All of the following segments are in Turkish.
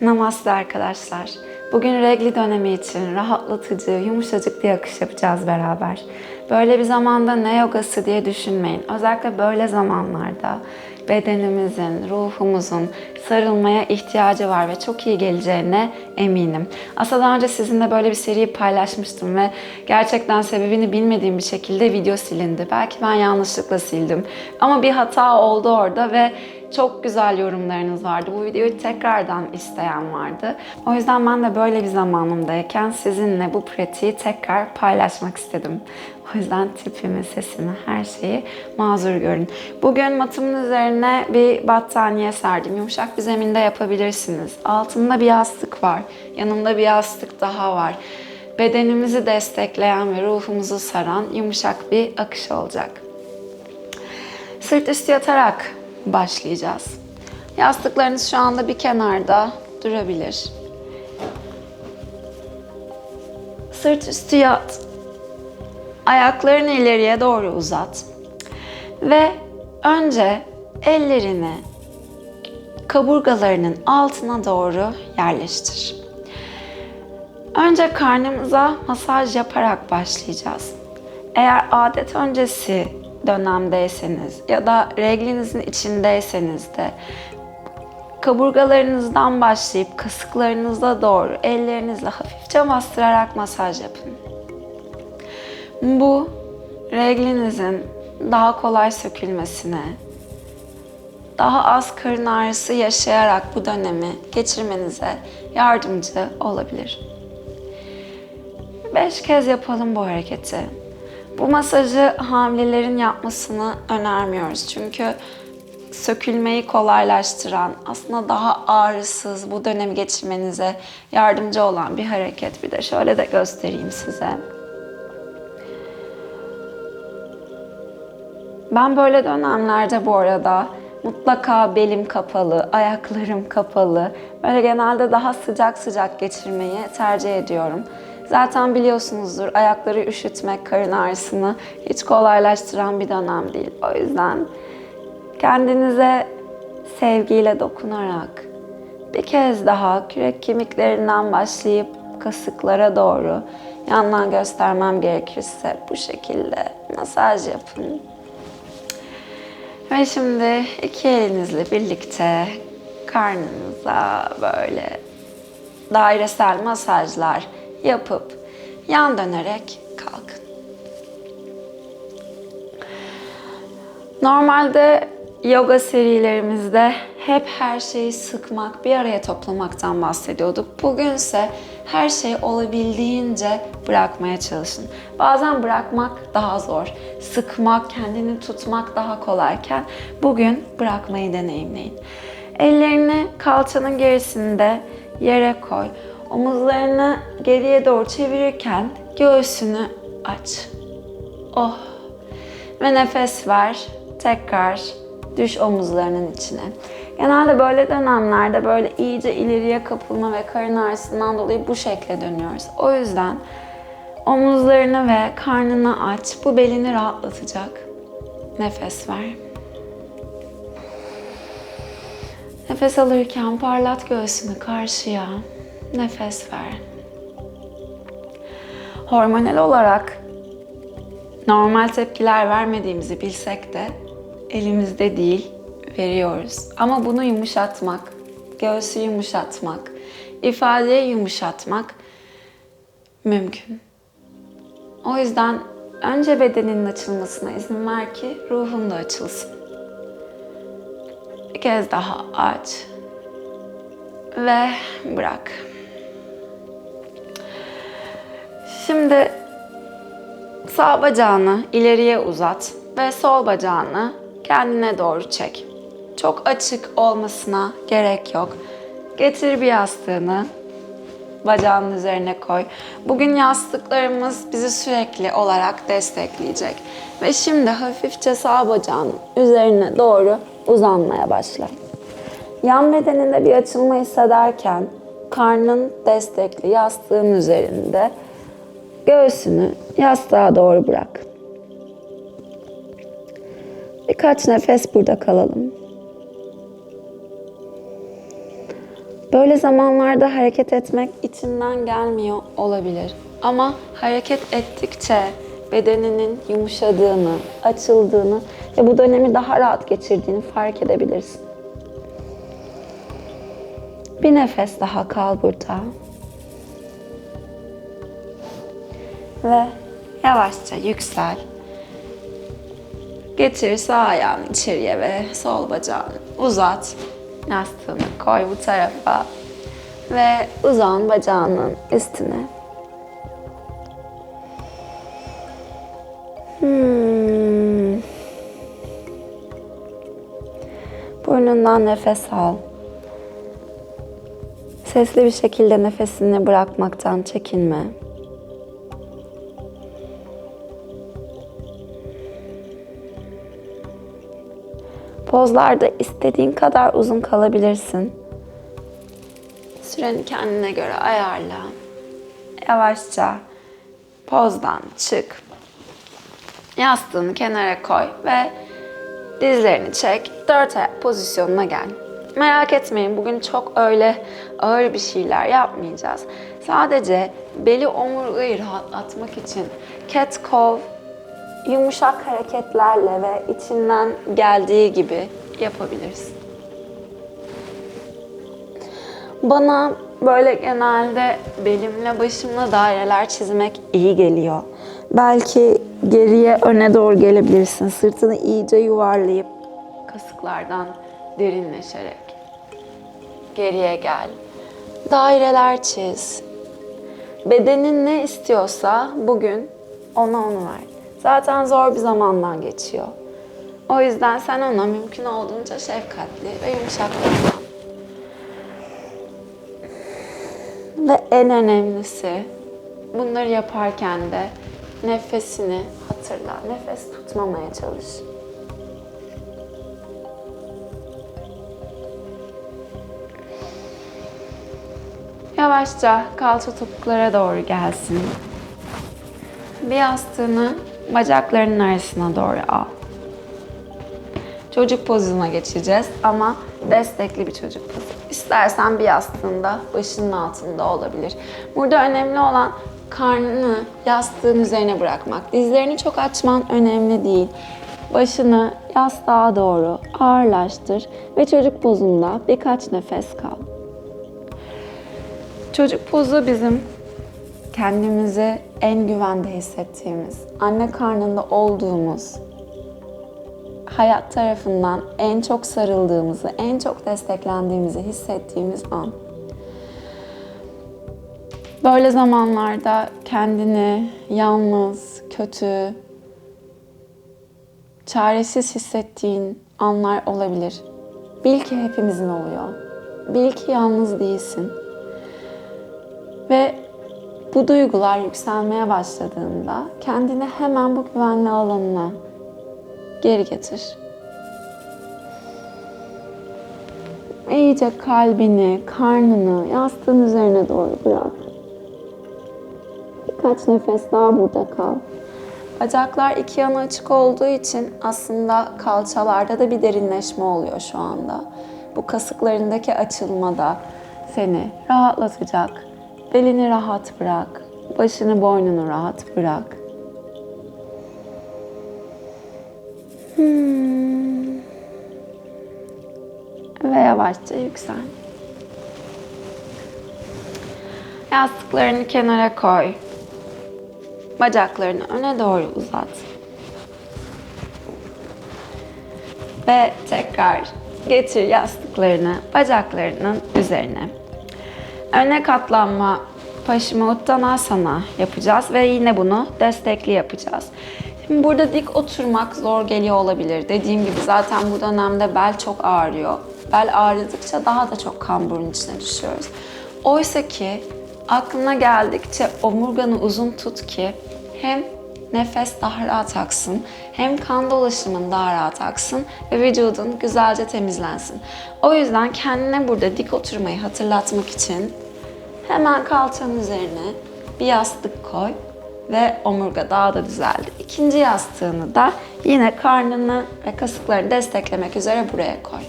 Namaste arkadaşlar. Bugün regli dönemi için rahatlatıcı, yumuşacık bir akış yapacağız beraber. Böyle bir zamanda ne yogası diye düşünmeyin. Özellikle böyle zamanlarda bedenimizin, ruhumuzun sarılmaya ihtiyacı var ve çok iyi geleceğine eminim. Aslında daha önce sizinle böyle bir seriyi paylaşmıştım ve gerçekten sebebini bilmediğim bir şekilde video silindi. Belki ben yanlışlıkla sildim. Ama bir hata oldu orada ve çok güzel yorumlarınız vardı. Bu videoyu tekrardan isteyen vardı. O yüzden ben de böyle bir zamanımdayken sizinle bu pratiği tekrar paylaşmak istedim. O yüzden tipimi, sesimi, her şeyi mazur görün. Bugün matımın üzerine bir battaniye serdim. Yumuşak bir zeminde yapabilirsiniz. Altında bir yastık var. Yanında bir yastık daha var. Bedenimizi destekleyen ve ruhumuzu saran yumuşak bir akış olacak. Sırt üstü yatarak başlayacağız. Yastıklarınız şu anda bir kenarda durabilir. Sırt üstü yat. Ayaklarını ileriye doğru uzat. Ve önce ellerini kaburgalarının altına doğru yerleştir. Önce karnımıza masaj yaparak başlayacağız. Eğer adet öncesi dönemdeyseniz ya da reglinizin içindeyseniz de kaburgalarınızdan başlayıp kasıklarınıza doğru ellerinizle hafifçe bastırarak masaj yapın. Bu reglinizin daha kolay sökülmesine, daha az karın ağrısı yaşayarak bu dönemi geçirmenize yardımcı olabilir. Beş kez yapalım bu hareketi. Bu masajı hamilelerin yapmasını önermiyoruz. Çünkü sökülmeyi kolaylaştıran, aslında daha ağrısız bu dönemi geçirmenize yardımcı olan bir hareket. Bir de şöyle de göstereyim size. Ben böyle dönemlerde bu arada mutlaka belim kapalı, ayaklarım kapalı, böyle genelde daha sıcak sıcak geçirmeyi tercih ediyorum. Zaten biliyorsunuzdur ayakları üşütmek karın ağrısını hiç kolaylaştıran bir dönem değil. O yüzden kendinize sevgiyle dokunarak bir kez daha kürek kemiklerinden başlayıp kasıklara doğru yandan göstermem gerekirse bu şekilde masaj yapın. Ve şimdi iki elinizle birlikte karnınıza böyle dairesel masajlar yapıp yan dönerek kalkın. Normalde yoga serilerimizde hep her şeyi sıkmak, bir araya toplamaktan bahsediyorduk. Bugünse her şeyi olabildiğince bırakmaya çalışın. Bazen bırakmak daha zor, sıkmak, kendini tutmak daha kolayken bugün bırakmayı deneyimleyin. Ellerini kalçanın gerisinde yere koy. Omuzlarını geriye doğru çevirirken göğsünü aç. Oh. Ve nefes ver. Tekrar düş omuzlarının içine. Genelde böyle dönemlerde böyle iyice ileriye kapılma ve karın ağrısından dolayı bu şekle dönüyoruz. O yüzden omuzlarını ve karnını aç. Bu belini rahatlatacak. Nefes ver. Nefes alırken parlat göğsünü karşıya. Nefes ver. Hormonal olarak normal tepkiler vermediğimizi bilsek de elimizde değil veriyoruz. Ama bunu yumuşatmak, göğsü yumuşatmak, ifadeyi yumuşatmak mümkün. O yüzden önce bedeninin açılmasına izin ver ki ruhun da açılsın. Bir kez daha aç ve bırak. Şimdi sağ bacağını ileriye uzat ve sol bacağını kendine doğru çek. Çok açık olmasına gerek yok. Getir bir yastığını bacağının üzerine koy. Bugün yastıklarımız bizi sürekli olarak destekleyecek. Ve şimdi hafifçe sağ bacağının üzerine doğru uzanmaya başla. Yan bedeninde bir açılma hissederken karnın destekli yastığın üzerinde göğsünü yastığa doğru bırak. Birkaç nefes burada kalalım. Böyle zamanlarda hareket etmek içinden gelmiyor olabilir. Ama hareket ettikçe bedeninin yumuşadığını, açıldığını ve bu dönemi daha rahat geçirdiğini fark edebilirsin. Bir nefes daha kal burada. Ve yavaşça yüksel. Getir sağ ayağını içeriye ve sol bacağını uzat. Yastığını koy bu tarafa. Ve uzan bacağının üstüne. Hmm. Burnundan nefes al. Sesli bir şekilde nefesini bırakmaktan çekinme. Pozlarda istediğin kadar uzun kalabilirsin. Süreni kendine göre ayarla. Yavaşça pozdan çık. Yastığını kenara koy ve dizlerini çek. Dört ayak pozisyonuna gel. Merak etmeyin bugün çok öyle ağır bir şeyler yapmayacağız. Sadece beli omurgayı rahatlatmak için cat cow yumuşak hareketlerle ve içinden geldiği gibi yapabilirsin. Bana böyle genelde belimle başımla daireler çizmek iyi geliyor. Belki geriye öne doğru gelebilirsin. Sırtını iyice yuvarlayıp kasıklardan derinleşerek geriye gel. Daireler çiz. Bedenin ne istiyorsa bugün ona onu ver. Zaten zor bir zamandan geçiyor. O yüzden sen ona mümkün olduğunca şefkatli ve yumuşak davran. Ve en önemlisi bunları yaparken de nefesini hatırla. Nefes tutmamaya çalış. Yavaşça kalça topuklara doğru gelsin. Bir yastığını bacaklarının arasına doğru al. Çocuk pozuna geçeceğiz ama destekli bir çocuk pozu. İstersen bir yastığında başının altında olabilir. Burada önemli olan karnını yastığın üzerine bırakmak. Dizlerini çok açman önemli değil. Başını yastığa doğru ağırlaştır ve çocuk pozunda birkaç nefes kal. Çocuk pozu bizim kendimizi en güvende hissettiğimiz, anne karnında olduğumuz, hayat tarafından en çok sarıldığımızı, en çok desteklendiğimizi hissettiğimiz an. Böyle zamanlarda kendini yalnız, kötü, çaresiz hissettiğin anlar olabilir. Bil ki hepimizin oluyor. Bil ki yalnız değilsin. Ve bu duygular yükselmeye başladığında kendini hemen bu güvenli alanına geri getir. İyice kalbini, karnını yastığın üzerine doğru bırak. Birkaç nefes daha burada kal. Bacaklar iki yana açık olduğu için aslında kalçalarda da bir derinleşme oluyor şu anda. Bu kasıklarındaki açılma da seni rahatlatacak. Belini rahat bırak. Başını, boynunu rahat bırak. Hmm. Ve yavaşça yüksel. Yastıklarını kenara koy. Bacaklarını öne doğru uzat. Ve tekrar getir yastıklarını bacaklarının üzerine. Öne katlanma Paşimuttanasana yapacağız ve yine bunu destekli yapacağız. Şimdi burada dik oturmak zor geliyor olabilir. Dediğim gibi zaten bu dönemde bel çok ağrıyor. Bel ağrıdıkça daha da çok kamburun içine düşüyoruz. Oysa ki aklına geldikçe omurganı uzun tut ki hem nefes daha rahat aksın, hem kan dolaşımın daha rahat aksın ve vücudun güzelce temizlensin. O yüzden kendine burada dik oturmayı hatırlatmak için hemen kalçanın üzerine bir yastık koy ve omurga daha da düzeldi. İkinci yastığını da yine karnını ve kasıklarını desteklemek üzere buraya koy.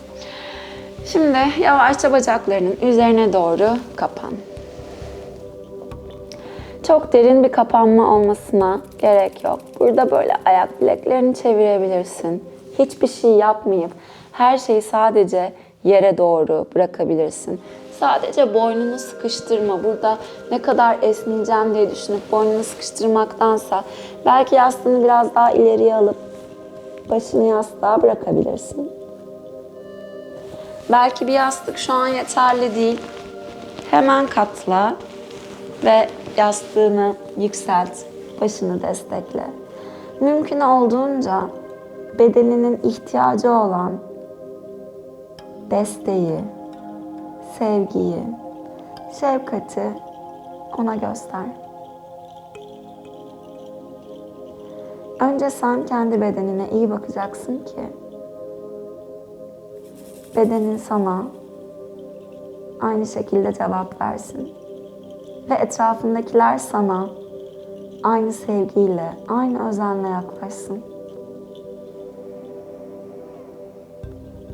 Şimdi yavaşça bacaklarının üzerine doğru kapan. Çok derin bir kapanma olmasına gerek yok. Burada böyle ayak bileklerini çevirebilirsin. Hiçbir şey yapmayıp her şeyi sadece yere doğru bırakabilirsin. Sadece boynunu sıkıştırma. Burada ne kadar esneyeceğim diye düşünüp boynunu sıkıştırmaktansa belki yastığını biraz daha ileriye alıp başını yastığa bırakabilirsin. Belki bir yastık şu an yeterli değil. Hemen katla ve yastığını yükselt, başını destekle. Mümkün olduğunca bedeninin ihtiyacı olan desteği, sevgiyi, şefkati ona göster. Önce sen kendi bedenine iyi bakacaksın ki bedenin sana aynı şekilde cevap versin. Ve etrafındakiler sana aynı sevgiyle, aynı özenle yaklaşsın.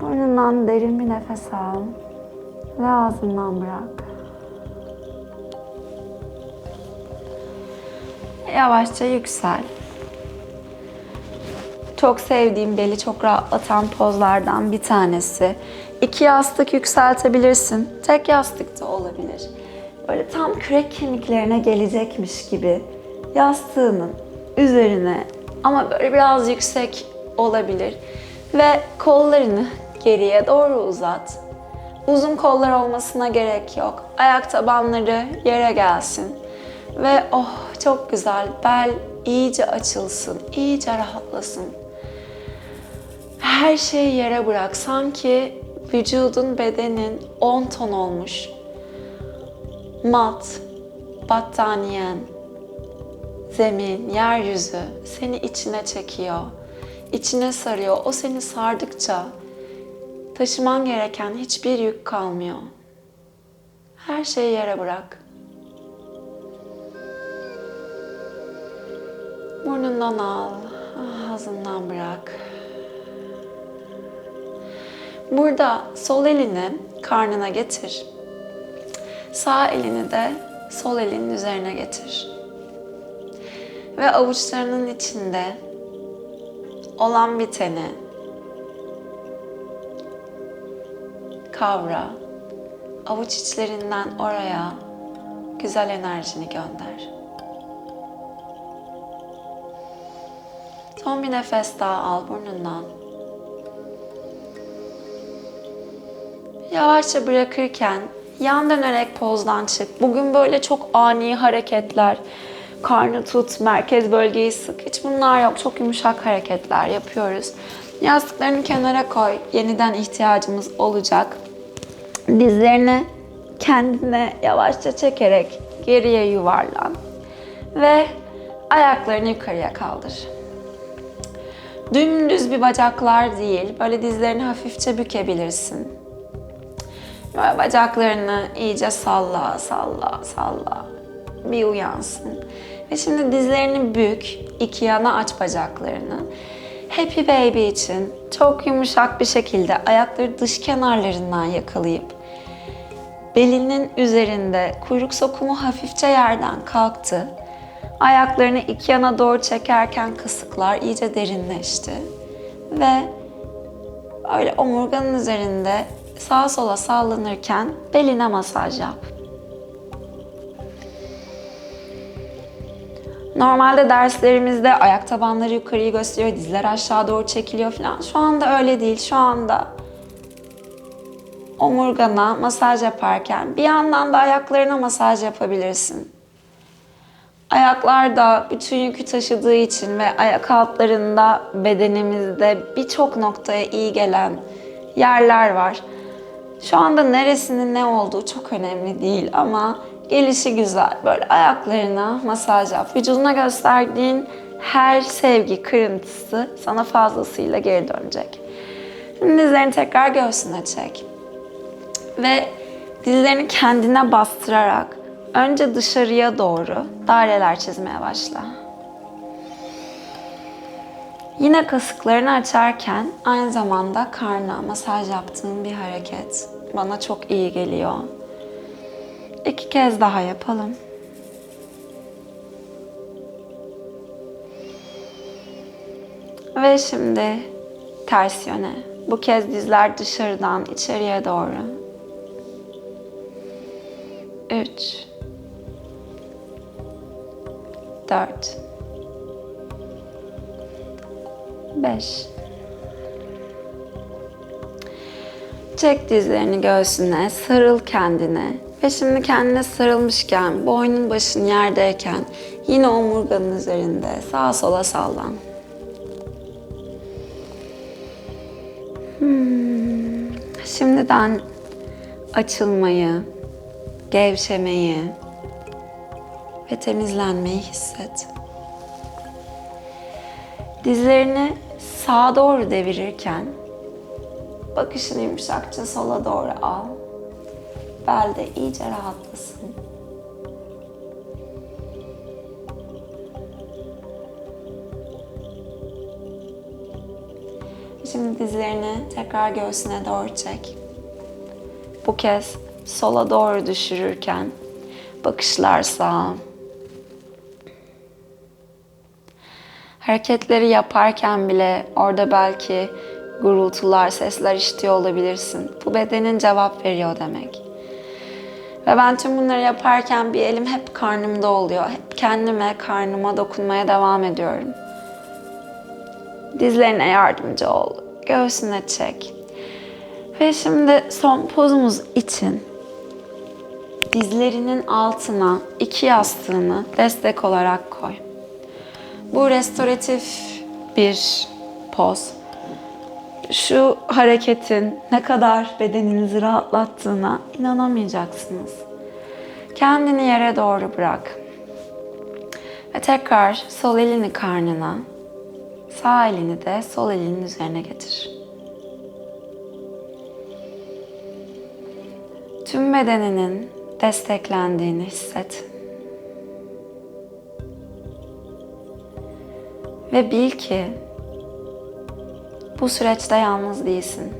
Burnundan derin bir nefes al ve ağzından bırak. Yavaşça yüksel. Çok sevdiğim beli çok rahatlatan pozlardan bir tanesi. İki yastık yükseltebilirsin. Tek yastık da olabilir. Böyle tam kürek kemiklerine gelecekmiş gibi yastığının üzerine ama böyle biraz yüksek olabilir. Ve kollarını geriye doğru uzat. Uzun kollar olmasına gerek yok. Ayak tabanları yere gelsin. Ve oh çok güzel. Bel iyice açılsın, iyice rahatlasın. Her şeyi yere bırak. Sanki vücudun, bedenin 10 ton olmuş. Mat, battaniyen, zemin, yeryüzü seni içine çekiyor. içine sarıyor. O seni sardıkça taşıman gereken hiçbir yük kalmıyor. Her şeyi yere bırak. Burnundan al, ağzından bırak. Burada sol elini karnına getir. Sağ elini de sol elinin üzerine getir. Ve avuçlarının içinde olan biteni kavra. Avuç içlerinden oraya güzel enerjini gönder. Son bir nefes daha al burnundan. Yavaşça bırakırken yan dönerek pozdan çık. Bugün böyle çok ani hareketler, karnı tut, merkez bölgeyi sık. Hiç bunlar yok. Çok yumuşak hareketler yapıyoruz. Yastıklarını kenara koy. Yeniden ihtiyacımız olacak. Dizlerini kendine yavaşça çekerek geriye yuvarlan. Ve ayaklarını yukarıya kaldır. Dümdüz bir bacaklar değil, böyle dizlerini hafifçe bükebilirsin. Böyle bacaklarını iyice salla, salla, salla. Bir uyansın. Ve şimdi dizlerini bük, iki yana aç bacaklarını. Happy Baby için çok yumuşak bir şekilde ayakları dış kenarlarından yakalayıp belinin üzerinde kuyruk sokumu hafifçe yerden kalktı. Ayaklarını iki yana doğru çekerken kasıklar iyice derinleşti. Ve öyle omurganın üzerinde sağa sola sallanırken beline masaj yap. Normalde derslerimizde ayak tabanları yukarıyı gösteriyor, dizler aşağı doğru çekiliyor falan. Şu anda öyle değil. Şu anda omurgana masaj yaparken bir yandan da ayaklarına masaj yapabilirsin. Ayaklar da bütün yükü taşıdığı için ve ayak altlarında bedenimizde birçok noktaya iyi gelen yerler var. Şu anda neresinin ne olduğu çok önemli değil ama gelişi güzel. Böyle ayaklarına masaj yap. Vücuduna gösterdiğin her sevgi kırıntısı sana fazlasıyla geri dönecek. Şimdi dizlerini tekrar göğsüne çek. Ve dizlerini kendine bastırarak önce dışarıya doğru daireler çizmeye başla. Yine kasıklarını açarken aynı zamanda karna masaj yaptığım bir hareket. Bana çok iyi geliyor. İki kez daha yapalım. Ve şimdi ters yöne. Bu kez dizler dışarıdan içeriye doğru. Üç. Dört. Beş. Çek dizlerini göğsüne, sarıl kendine. Ve şimdi kendine sarılmışken, boynun başın yerdeyken yine omurganın üzerinde sağa sola sallan. Hmm. Şimdiden açılmayı, gevşemeyi ve temizlenmeyi hisset. Dizlerini sağa doğru devirirken bakışını yumuşakça sola doğru al. Bel de iyice rahatlasın. Şimdi dizlerini tekrar göğsüne doğru çek. Bu kez sola doğru düşürürken bakışlar sağa. Hareketleri yaparken bile orada belki gurultular, sesler işitiyor olabilirsin. Bu bedenin cevap veriyor demek. Ve ben tüm bunları yaparken bir elim hep karnımda oluyor. Hep kendime, karnıma dokunmaya devam ediyorum. Dizlerine yardımcı ol. Göğsüne çek. Ve şimdi son pozumuz için dizlerinin altına iki yastığını destek olarak koy. Bu restoratif bir poz. Şu hareketin ne kadar bedeninizi rahatlattığına inanamayacaksınız. Kendini yere doğru bırak. Ve tekrar sol elini karnına, sağ elini de sol elinin üzerine getir. Tüm bedeninin desteklendiğini hisset. Ve bil ki bu süreçte yalnız değilsin.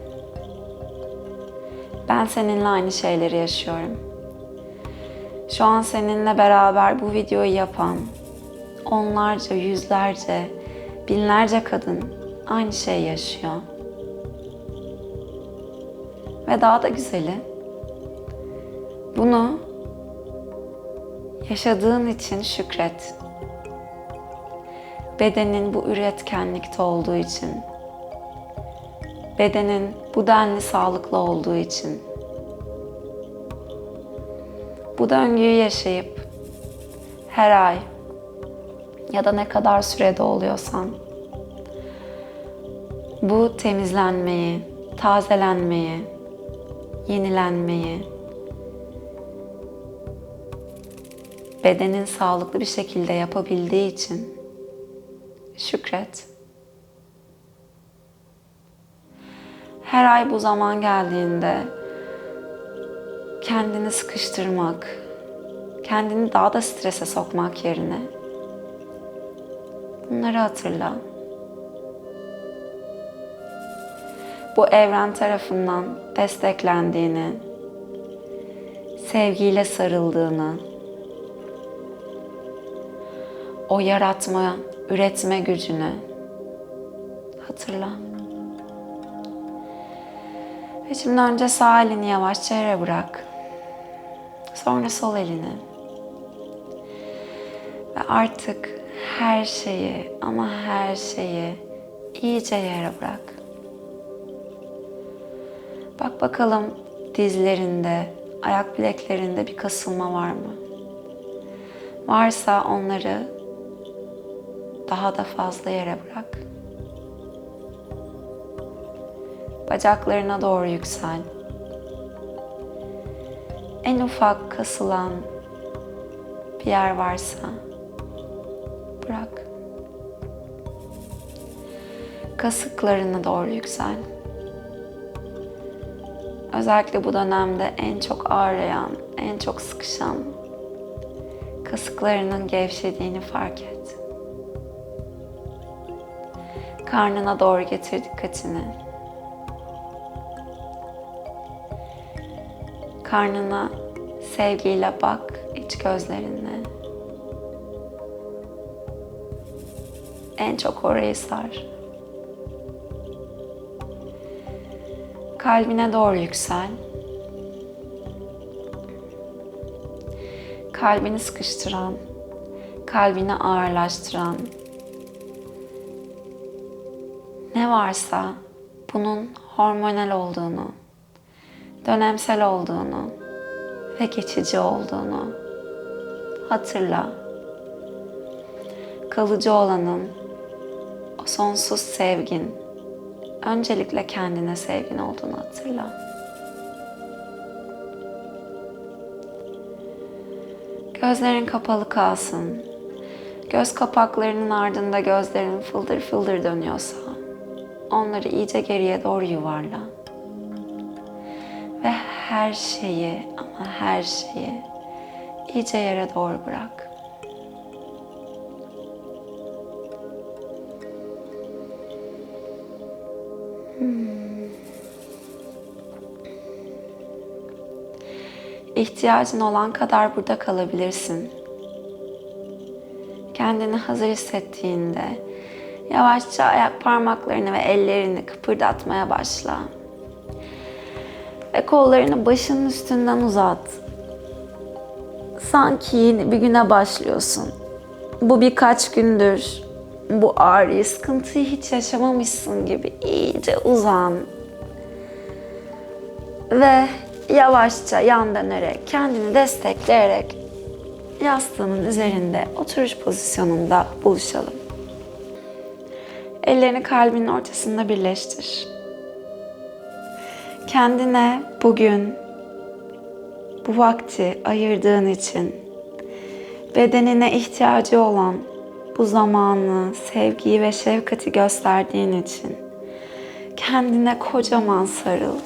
Ben seninle aynı şeyleri yaşıyorum. Şu an seninle beraber bu videoyu yapan onlarca, yüzlerce, binlerce kadın aynı şeyi yaşıyor. Ve daha da güzeli bunu yaşadığın için şükret. Bedenin bu üretkenlikte olduğu için bedenin bu denli sağlıklı olduğu için bu döngüyü yaşayıp her ay ya da ne kadar sürede oluyorsan bu temizlenmeyi, tazelenmeyi, yenilenmeyi bedenin sağlıklı bir şekilde yapabildiği için şükret. Her ay bu zaman geldiğinde kendini sıkıştırmak, kendini daha da strese sokmak yerine bunları hatırla. Bu evren tarafından desteklendiğini, sevgiyle sarıldığını, o yaratma, üretme gücünü hatırla. Şimdi önce sağ elini yavaşça yere bırak. Sonra sol elini. Ve artık her şeyi ama her şeyi iyice yere bırak. Bak bakalım dizlerinde, ayak bileklerinde bir kasılma var mı? Varsa onları daha da fazla yere bırak. Bacaklarına doğru yüksel. En ufak kasılan bir yer varsa bırak. Kasıklarına doğru yüksel. Özellikle bu dönemde en çok ağrıyan, en çok sıkışan kasıklarının gevşediğini fark et. Karnına doğru getir dikkatini. Karnına sevgiyle bak iç gözlerinle. En çok orayı sar. Kalbine doğru yüksel. Kalbini sıkıştıran, kalbini ağırlaştıran ne varsa bunun hormonal olduğunu, dönemsel olduğunu ve geçici olduğunu hatırla. Kalıcı olanın o sonsuz sevgin, öncelikle kendine sevgin olduğunu hatırla. Gözlerin kapalı kalsın. Göz kapaklarının ardında gözlerin fıldır fıldır dönüyorsa onları iyice geriye doğru yuvarla. Her şeyi ama her şeyi iyice yere doğru bırak. İhtiyacın olan kadar burada kalabilirsin. Kendini hazır hissettiğinde yavaşça ayak parmaklarını ve ellerini kıpırdatmaya başla. Ve kollarını başının üstünden uzat. Sanki yeni bir güne başlıyorsun. Bu birkaç gündür bu ağrıyı, sıkıntıyı hiç yaşamamışsın gibi iyice uzan. Ve yavaşça yan dönerek, kendini destekleyerek yastığının üzerinde oturuş pozisyonunda buluşalım. Ellerini kalbinin ortasında birleştir. Kendine bugün bu vakti ayırdığın için bedenine ihtiyacı olan bu zamanı, sevgiyi ve şefkati gösterdiğin için kendine kocaman sarıl.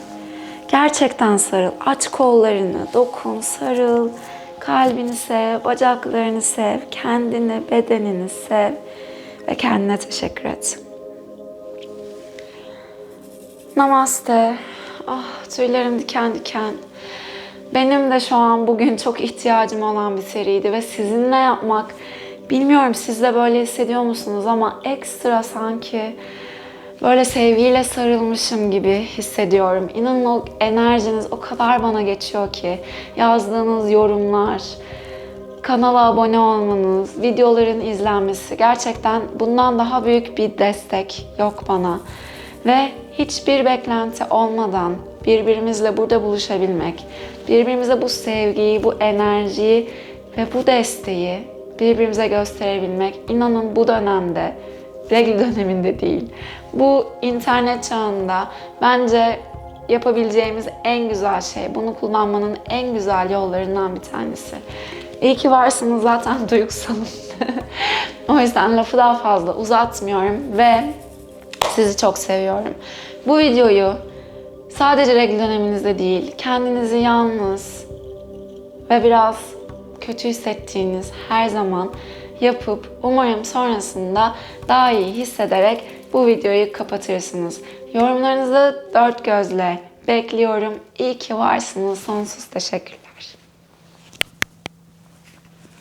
Gerçekten sarıl. Aç kollarını, dokun, sarıl. Kalbini sev, bacaklarını sev, kendini, bedenini sev ve kendine teşekkür et. Namaste. Ah tüylerim diken diken. Benim de şu an bugün çok ihtiyacım olan bir seriydi ve sizinle yapmak bilmiyorum siz de böyle hissediyor musunuz ama ekstra sanki böyle sevgiyle sarılmışım gibi hissediyorum. İnanın o enerjiniz o kadar bana geçiyor ki yazdığınız yorumlar, kanala abone olmanız, videoların izlenmesi gerçekten bundan daha büyük bir destek yok bana. Ve hiçbir beklenti olmadan birbirimizle burada buluşabilmek, birbirimize bu sevgiyi, bu enerjiyi ve bu desteği birbirimize gösterebilmek inanın bu dönemde regl döneminde değil. Bu internet çağında bence yapabileceğimiz en güzel şey. Bunu kullanmanın en güzel yollarından bir tanesi. İyi ki varsınız zaten duygusalım. o yüzden lafı daha fazla uzatmıyorum ve sizi çok seviyorum. Bu videoyu sadece regl döneminizde değil, kendinizi yalnız ve biraz kötü hissettiğiniz her zaman yapıp umarım sonrasında daha iyi hissederek bu videoyu kapatırsınız. Yorumlarınızı dört gözle bekliyorum. İyi ki varsınız. Sonsuz teşekkür.